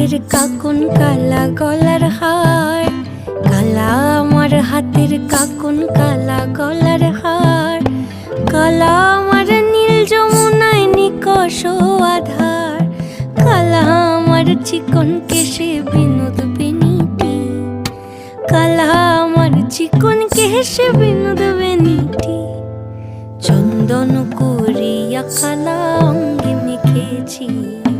হাতের কাকুন কালা গলার হার, কালা আমার হাতের কাকুন কালা গলার হার, কালা আমার নীল যমুনায় নিকষ আধার, কালা আমার চিকন কেশে বিনোদ বেনিটি, কালা আমার চিকন কেশে বিনোদ বেনিটি। চন্দন করিয়া কালা অঙ্গে মেখেছি